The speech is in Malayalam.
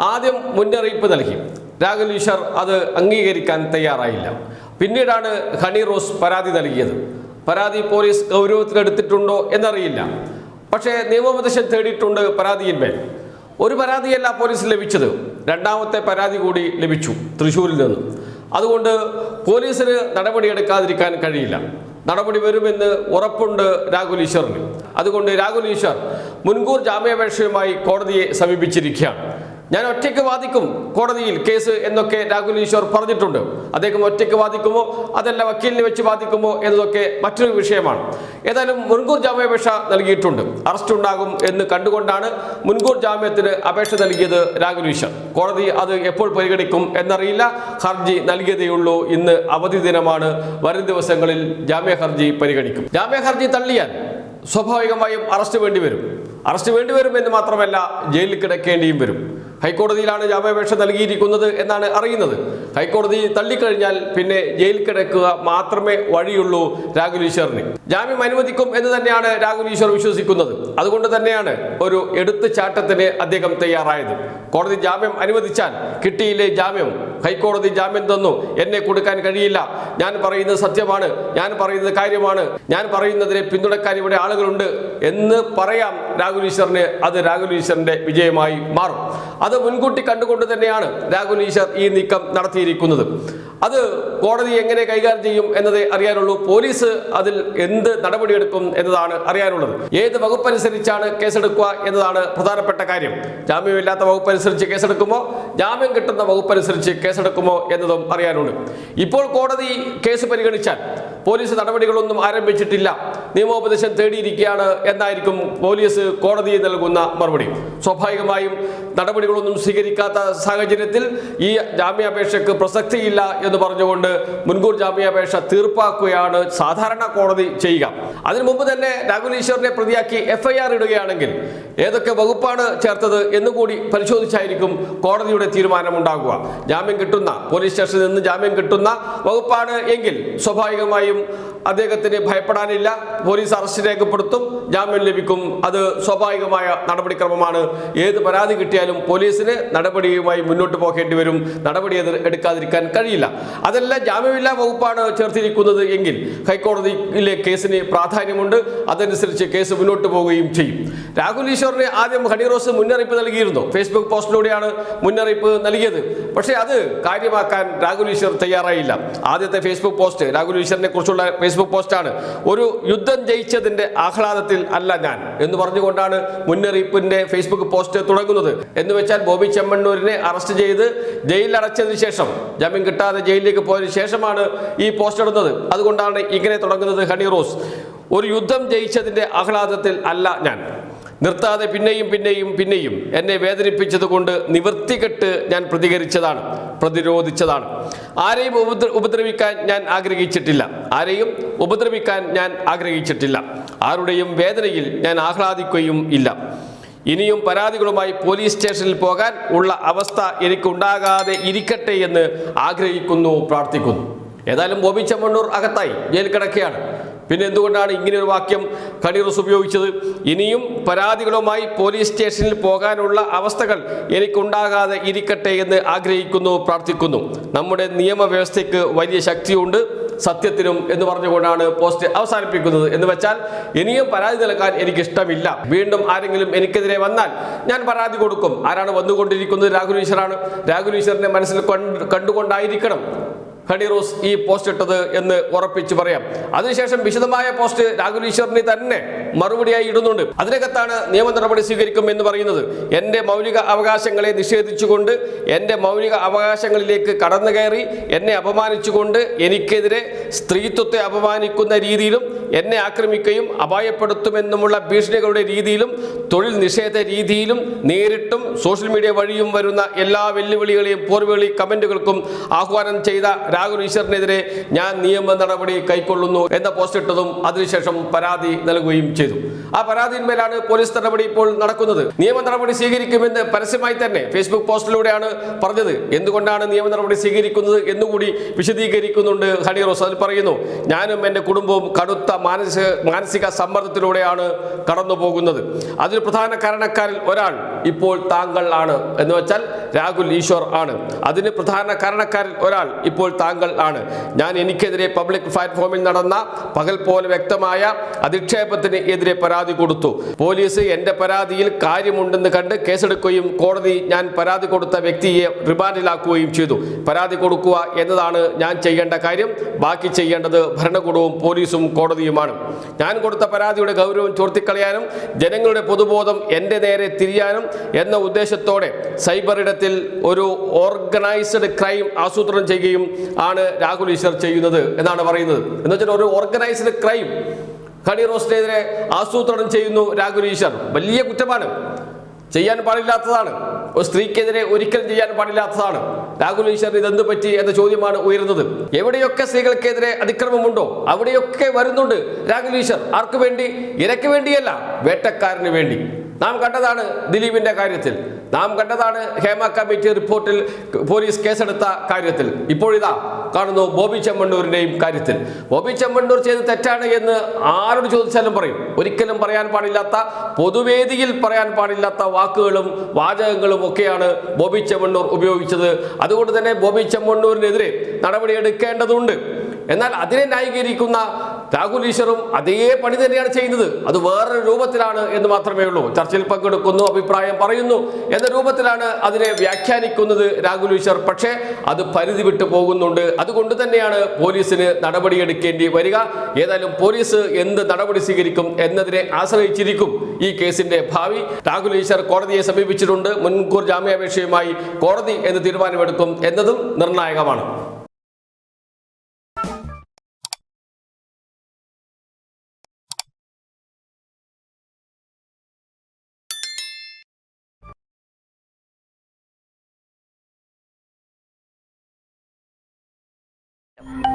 ആദ്യം മുന്നറിയിപ്പ് നൽകി. രാഹുൽ ഈശ്വർ അത് അംഗീകരിക്കാൻ തയ്യാറായില്ല. പിന്നീടാണ് ഹണി റോസ് പരാതി നൽകിയത്. പരാതി പോലീസ് ഗൗരവത്തിലെടുത്തിട്ടുണ്ടോ എന്നറിയില്ല. പക്ഷേ നിയമോപദേശം തേടിയിട്ടുണ്ട് പരാതിയിന്മേൽ ഒരു പരാതിയല്ല പോലീസ് ലഭിച്ചത്. രണ്ടാമത്തെ പരാതി കൂടി ലഭിച്ചു തൃശ്ശൂരിൽ നിന്ന്. അതുകൊണ്ട് പോലീസിന് നടപടിയെടുക്കാതിരിക്കാൻ കഴിയില്ല. നടപടി വരുമെന്ന് ഉറപ്പുണ്ട് രാഹുൽ ഈശ്വറിന്. അതുകൊണ്ട് രാഹുൽ ഈശ്വർ മുൻകൂർ ജാമ്യാപേക്ഷയുമായി കോടതിയെ സമീപിച്ചിരിക്കുകയാണ്. ഞാൻ ഒറ്റയ്ക്ക് വാദിക്കും കോടതിയിൽ കേസ് എന്നൊക്കെ രാഹുൽ ഈശ്വർ പറഞ്ഞിട്ടുണ്ട്. അദ്ദേഹം ഒറ്റയ്ക്ക് വാദിക്കുമോ? അതല്ല വക്കീലിനെ വെച്ച് വാദിക്കുമോ എന്നതൊക്കെ മറ്റൊരു വിഷയമാണ്. ഏതായാലും മുൻകൂർ ജാമ്യാപേക്ഷ നൽകിയിട്ടുണ്ട്. അറസ്റ്റ് ഉണ്ടാകും എന്ന് കണ്ടുകൊണ്ടാണ് മുൻകൂർ ജാമ്യത്തിന് അപേക്ഷ നൽകിയത് രാഹുൽ ഈശ്വർ. കോടതി അത് എപ്പോൾ പരിഗണിക്കും എന്നറിയില്ല. ഹർജി നൽകിയതേയുള്ളൂ ഇന്ന് അവധി ദിനമാണ്. വരും ദിവസങ്ങളിൽ ജാമ്യ ഹർജി പരിഗണിക്കും. ജാമ്യ ഹർജി തള്ളിയാൽ സ്വാഭാവികമായും അറസ്റ്റ് വേണ്ടിവരും അറസ്റ്റ് വേണ്ടിവരും എന്ന് മാത്രമല്ല ജയിലിൽ കിടക്കേണ്ടിയും വരും. ഹൈക്കോടതിയിലാണ് ജാമ്യാപേക്ഷ നൽകിയിരിക്കുന്നത് എന്നാണ് അറിയുന്നത്. ഹൈക്കോടതി തള്ളിക്കഴിഞ്ഞാൽ പിന്നെ ജയിൽ കിടക്കുക മാത്രമേ വഴിയുള്ളൂ രാഹുൽ ഈശ്വറിന്. ജാമ്യം അനുവദിക്കും എന്ന് തന്നെയാണ് രാഹുൽ ഈശ്വർ വിശ്വസിക്കുന്നത്. അതുകൊണ്ട് തന്നെയാണ് ഒരു എടുത്തുചാട്ടത്തിന് അദ്ദേഹം തയ്യാറായത്. കോടതി ജാമ്യം അനുവദിച്ചാൽ കിട്ടിയില്ലേ ജാമ്യം? ഹൈക്കോടതി ജാമ്യം തന്നു. എന്നെ കൊടുക്കാൻ കഴിയില്ല. ഞാൻ പറയുന്നത് സത്യമാണ്. ഞാൻ പറയുന്നത് കാര്യമാണ്. ഞാൻ പറയുന്നതിനെ പിന്തുണക്കാൻ ഇവിടെ ആളുകളുണ്ട്. എന്ന് പറയാം രാഹുൽ ഈശ്വറിന്. അത് രാഹുൽ ഈശ്വറിന്റെ വിജയമായി മാറും. അത് മുൻകൂട്ടി കണ്ടുകൊണ്ട് തന്നെയാണ് രാഹുൽ ഈശ്വർ ഈ നീക്കം നടത്തിയിരിക്കുന്നത്. അത് കോടതി എങ്ങനെ കൈകാര്യം ചെയ്യും എന്നതേ അറിയാനുള്ളൂ. പോലീസ് അതിൽ എന്ത് നടപടിയെടുക്കും എന്നതാണ് അറിയാനുള്ളത്. ഏത് വകുപ്പനുസരിച്ചാണ് കേസെടുക്കുക എന്നതാണ് പ്രധാനപ്പെട്ട കാര്യം. ജാമ്യമില്ലാത്ത വകുപ്പനുസരിച്ച് കേസെടുക്കുമോ? ജാമ്യം കിട്ടുന്ന വകുപ്പനുസരിച്ച് കേസെടുക്കുമോ എന്നതും അറിയാനുണ്ട്. ഇപ്പോൾ കോടതി കേസ് പരിഗണിച്ചാൽ പോലീസ് നടപടികളൊന്നും ആരംഭിച്ചിട്ടില്ല. നിയമോപദേശം തേടിയിരിക്കുകയാണ് എന്നായിരിക്കും പോലീസ് കോടതിയിൽ നൽകുന്ന മറുപടി? സ്വാഭാവികമായും നടപടികളൊന്നും സ്വീകരിക്കാത്ത സാഹചര്യത്തിൽ ഈ ജാമ്യാപേക്ഷയ്ക്ക് പ്രസക്തിയില്ല എന്ന് പറഞ്ഞുകൊണ്ട് മുൻകൂർ ജാമ്യാപേക്ഷ തീർപ്പാക്കുകയാണ് സാധാരണ കോടതി ചെയ്യുക. അതിനു മുമ്പ് തന്നെ രാഹുൽ ഈശ്വറിനെ പ്രതിയാക്കി എഫ്ഐആർ ഇടുകയാണെങ്കിൽ ഏതൊക്കെ വകുപ്പാണ് ചേർത്തത് എന്നുകൂടി പരിശോധിച്ചായിരിക്കും കോടതിയുടെ തീരുമാനം തീരുമാനമുണ്ടാകുക. ജാമ്യം കിട്ടുന്ന പോലീസ് സ്റ്റേഷനിൽ നിന്ന് ജാമ്യം കിട്ടുന്ന വകുപ്പാണ് എങ്കിൽ സ്വാഭാവികമായും അദ്ദേഹത്തിന് ഭയപ്പെടാനില്ല. പോലീസ് അറസ്റ്റ് രേഖപ്പെടുത്തും. ജാമ്യം ലഭിക്കും. അത് സ്വാഭാവികമായ നടപടിക്രമമാണ്. ഏത് പരാതി കിട്ടിയാലും പോലീസിന് നടപടിയുമായി മുന്നോട്ട് പോകേണ്ടി വരും. നടപടി എടുക്കാതിരിക്കാൻ കഴിയില്ല. അതെല്ലാം ജാമ്യമില്ലാ വകുപ്പാണ് ചേർത്തിരിക്കുന്നത് എങ്കിൽ ഹൈക്കോടതിയിലെ കേസിന് പ്രാധാന്യമുണ്ട്. അതനുസരിച്ച് കേസ് മുന്നോട്ട് പോവുകയും ചെയ്യും. രാഹുൽ ഈശ്വറിന് ആദ്യം ഹണിറോസ് മുന്നറിയിപ്പ് നൽകിയിരുന്നു. ഫേസ്ബുക്ക് പോസ്റ്റിലൂടെയാണ് മുന്നറിയിപ്പ് നൽകിയത്. പക്ഷേ അത് കാര്യമാക്കാൻ രാഹുൽ ഈശ്വർ തയ്യാറായില്ല. ആദ്യത്തെ ഫേസ്ബുക്ക് പോസ്റ്റ് രാഹുൽ ഈശ്വറിനെ കുറിച്ചുള്ള ഫേസ്ബുക്ക് പോസ്റ്റാണ്. ഒരു യുദ്ധം ജയിച്ചതിന്റെ ആഹ്ലാദത്തിൽ അല്ല ഞാൻ എന്ന് പറഞ്ഞുകൊണ്ടാണ് മുന്നറിയിപ്പിന്റെ ഫേസ്ബുക്ക് പോസ്റ്റ് തുടങ്ങുന്നത്. എന്ന് വെച്ചാൽ ബോബി ചെമ്മണ്ണൂരിനെ അറസ്റ്റ് ചെയ്ത് ജയിലിൽ അടച്ചതിന് ശേഷം ജാമ്യം കിട്ടാതെ ജയിലിലേക്ക് പോയതിനു ശേഷമാണ് ഈ പോസ്റ്റ് ഇടുന്നത്. അതുകൊണ്ടാണ് ഇങ്ങനെ തുടങ്ങുന്നത് ഹണി റോസ്. ഒരു യുദ്ധം ജയിച്ചതിന്റെ ആഹ്ലാദത്തിൽ അല്ല ഞാൻ. നിർത്താതെ പിന്നെയും പിന്നെയും പിന്നെയും എന്നെ വേദനിപ്പിച്ചതുകൊണ്ട് നിവർത്തികെട്ട് ഞാൻ പ്രതികരിച്ചതാണ് പ്രതിരോധിച്ചതാണ്. ആരെയും ഉപദ്ര ഉപദ്രവിക്കാൻ ഞാൻ ആഗ്രഹിച്ചിട്ടില്ല. ആരെയും ഉപദ്രവിക്കാൻ ഞാൻ ആഗ്രഹിച്ചിട്ടില്ല. ആരുടെയും വേദനയിൽ ഞാൻ ആഹ്ലാദിക്കുകയും ഇല്ല. ഇനിയും പരാതികളുമായി പോലീസ് സ്റ്റേഷനിൽ പോകാൻ ഉള്ള അവസ്ഥ എനിക്കുണ്ടാകാതെ ഇരിക്കട്ടെ എന്ന് ആഗ്രഹിക്കുന്നു പ്രാർത്ഥിക്കുന്നു. ഏതായാലും ബോബി ചെമ്മണ്ണൂർ അകത്തായി ജയിൽ കിടക്കുകയാണ്. പിന്നെ എന്തുകൊണ്ടാണ് ഇങ്ങനെ ഒരു വാക്യം കണിറസ് ഉപയോഗിച്ചത്? ഇനിയും പരാതികളുമായി പോലീസ് സ്റ്റേഷനിൽ പോകാനുള്ള അവസ്ഥകൾ എനിക്കുണ്ടാകാതെ ഇരിക്കട്ടെ എന്ന് ആഗ്രഹിക്കുന്നു പ്രാർത്ഥിക്കുന്നു. നമ്മുടെ നിയമവ്യവസ്ഥയ്ക്ക് വലിയ ശക്തിയുണ്ട്. സത്യത്തിനും എന്ന് പറഞ്ഞുകൊണ്ടാണ് പോസ്റ്റ് അവസാനിപ്പിക്കുന്നത് എന്ന് വെച്ചാൽ ഇനിയും പരാതി നൽകാൻ എനിക്ക് ഇഷ്ടമില്ല വീണ്ടും ആരെങ്കിലും എനിക്കെതിരെ വന്നാൽ ഞാൻ പരാതി കൊടുക്കും. ആരാണ് വന്നുകൊണ്ടിരിക്കുന്നത് രാഹുൽ ഈശ്വറാണ്. രാഹുൽ ഈശ്വറിന്റെ മനസ്സിൽ കണ്ടുകൊണ്ടായിരിക്കണം. ഹണി റോസ് ഈ പോസ്റ്റ് ഇട്ടത് എന്ന് ഉറപ്പിച്ച് പറയാം. അതിനുശേഷം വിശദമായ പോസ്റ്റ് രാഹുൽ ഈശ്വറിന് തന്നെ മറുപടിയായി ഇടുന്നുണ്ട്. അതിനകത്താണ് നിയമ നടപടി സ്വീകരിക്കും എന്ന് പറയുന്നത്. എന്റെ മൗലിക അവകാശങ്ങളെ നിഷേധിച്ചുകൊണ്ട് എന്റെ മൗലിക അവകാശങ്ങളിലേക്ക് കടന്നു കയറി എന്നെ അപമാനിച്ചുകൊണ്ട് എനിക്കെതിരെ സ്ത്രീത്വത്തെ അപമാനിക്കുന്ന രീതിയിലും എന്നെ ആക്രമിക്കുകയും അപായപ്പെടുത്തുമെന്നുമുള്ള ഭീഷണികളുടെ രീതിയിലും തൊഴിൽ നിഷേധ രീതിയിലും നേരിട്ടും സോഷ്യൽ മീഡിയ വഴിയും വരുന്ന എല്ലാ വെല്ലുവിളികളെയും പോർവിളി കമന്റുകൾക്കും ആഹ്വാനം ചെയ്ത രാഹുൽ ഈശ്വറിനെതിരെ ഞാൻ നിയമ നടപടി കൈക്കൊള്ളുന്നു എന്ന പോസ്റ്റ് ഇട്ടതും അതിനുശേഷം പരാതി നൽകുകയും ചെയ്തു. ആ പരാതിയിന്മേലാണ് പോലീസ് നടപടി ഇപ്പോൾ നടക്കുന്നത്. നിയമ നടപടി സ്വീകരിക്കുമെന്ന് പരസ്യമായി തന്നെ ഫേസ്ബുക്ക് പോസ്റ്റിലൂടെയാണ് പറഞ്ഞത്. എന്തുകൊണ്ടാണ് നിയമ നടപടി സ്വീകരിക്കുന്നത് എന്നുകൂടി വിശദീകരിക്കുന്നുണ്ട് ഹണി റോസ്. അതിൽ പറയുന്നു ഞാനും എന്റെ കുടുംബവും കടുത്ത മാനസിക മാനസിക സമ്മർദ്ദത്തിലൂടെയാണ് കടന്നു പോകുന്നത് അതിന് പ്രധാന കാരണക്കാരിൽ ഒരാൾ ഇപ്പോൾ താങ്കൾ ആണ്. എന്ന് വെച്ചാൽ രാഹുൽ ഈശ്വർ ആണ്. അതിന് പ്രധാന കാരണക്കാരിൽ ഒരാൾ ഇപ്പോൾ താങ്കൾ ആണ്. ഞാൻ എനിക്കെതിരെ പബ്ലിക് പ്ലാറ്റ്ഫോമിൽ നടന്ന പകൽ പോലെ വ്യക്തമായ അധിക്ഷേപത്തിന് എതിരെ പരാതി കൊടുത്തു. പോലീസ് എന്റെ പരാതിയിൽ കാര്യമുണ്ടെന്ന് കണ്ട് കേസെടുക്കുകയും കോടതി ഞാൻ പരാതി കൊടുത്ത വ്യക്തിയെ റിമാൻഡിലാക്കുകയും ചെയ്തു. പരാതി കൊടുക്കുക എന്നതാണ് ഞാൻ ചെയ്യേണ്ട കാര്യം. ബാക്കി ചെയ്യേണ്ടത് ഭരണകൂടവും പോലീസും കോടതിയുമാണ്. ഞാൻ കൊടുത്ത പരാതിയുടെ ഗൗരവം ചോർത്തിക്കളയാനും ജനങ്ങളുടെ പൊതുബോധം എന്റെ നേരെ തിരിയാനും എന്ന ഉദ്ദേശത്തോടെ സൈബർ ഇടത്തിൽ ഒരു ഓർഗനൈസ്ഡ് ക്രൈം ആസൂത്രണം ചെയ്യുകയും ആണ് രാഹുൽ ഈശ്വർ ചെയ്യുന്നത് എന്നാണ് പറയുന്നത്. എന്ന് വെച്ചാൽ ഒരു ഓർഗനൈസ്ഡ് ക്രൈം ഖണി റോസ്റ്റിനെതിരെ ആസൂത്രണം ചെയ്യുന്നു രാഹുൽ ഈശ്വർ. വലിയ കുറ്റമാണ്. ചെയ്യാൻ പാടില്ലാത്തതാണ്. ഒരു സ്ത്രീക്കെതിരെ ഒരിക്കലും ചെയ്യാൻ പാടില്ലാത്തതാണ്. രാഹുൽ ഈശ്വറിന് ഇതെന്ത് പറ്റി എന്ന ചോദ്യമാണ് ഉയരുന്നത്. എവിടെയൊക്കെ സ്ത്രീകൾക്കെതിരെ അതിക്രമമുണ്ടോ? അവിടെയൊക്കെ വരുന്നുണ്ട് രാഹുൽ ഈശ്വർ. ആർക്കു വേണ്ടി? ഇരയ്ക്ക് വേണ്ടിയല്ല. വേട്ടക്കാരന് വേണ്ടി. നാം കണ്ടതാണ് ദിലീപിന്റെ കാര്യത്തിൽ. നാം കണ്ടതാണ് ഹേമ കമ്മിറ്റി റിപ്പോർട്ടിൽ പോലീസ് കേസെടുത്ത കാര്യത്തിൽ. ഇപ്പോഴിതാ കാണുന്നു ബോബി ചെമ്മണ്ണൂരിന്റെയും കാര്യത്തിൽ. ബോബി ചെമ്മണ്ണൂർ ചെയ്ത് തെറ്റാണ് എന്ന് ആരോട് ചോദിച്ചാലും പറയും. ഒരിക്കലും പറയാൻ പാടില്ലാത്ത പൊതുവേദിയിൽ പറയാൻ പാടില്ലാത്ത വാക്കുകളും വാചകങ്ങളും ഒക്കെയാണ് ബോബി ചെമ്മണ്ണൂർ ഉപയോഗിച്ചത്. അതുകൊണ്ട് തന്നെ ബോബി ചെമ്മണ്ണൂരിനെതിരെ നടപടിയെടുക്കേണ്ടതുണ്ട് എന്നാൽ അതിനെ ന്യായീകരിക്കുന്ന രാഹുൽ ഈശ്വറും അതേ പണി തന്നെയാണ് ചെയ്യുന്നത്. അത് വേറൊരു രൂപത്തിലാണ് എന്ന് മാത്രമേ ഉള്ളൂ. ചർച്ചയിൽ പങ്കെടുക്കുന്നു അഭിപ്രായം പറയുന്നു എന്ന രൂപത്തിലാണ് അതിനെ വ്യാഖ്യാനിക്കുന്നത് രാഹുൽ ഈശ്വർ. പക്ഷേ അത് പരിധി വിട്ടു പോകുന്നുണ്ട്. അതുകൊണ്ട് തന്നെയാണ് പോലീസിന് നടപടിയെടുക്കേണ്ടി വരിക. ഏതായാലും പോലീസ് എന്ത് നടപടി സ്വീകരിക്കും എന്നതിനെ ആശ്രയിച്ചിരിക്കും ഈ കേസിന്റെ ഭാവി. രാഹുൽ ഈശ്വർ കോടതിയെ സമീപിച്ചിട്ടുണ്ട്. മുൻകൂർ ജാമ്യാപേക്ഷയുമായി കോടതി എന്ന് തീരുമാനമെടുക്കും എന്നതും നിർണായകമാണ്. you.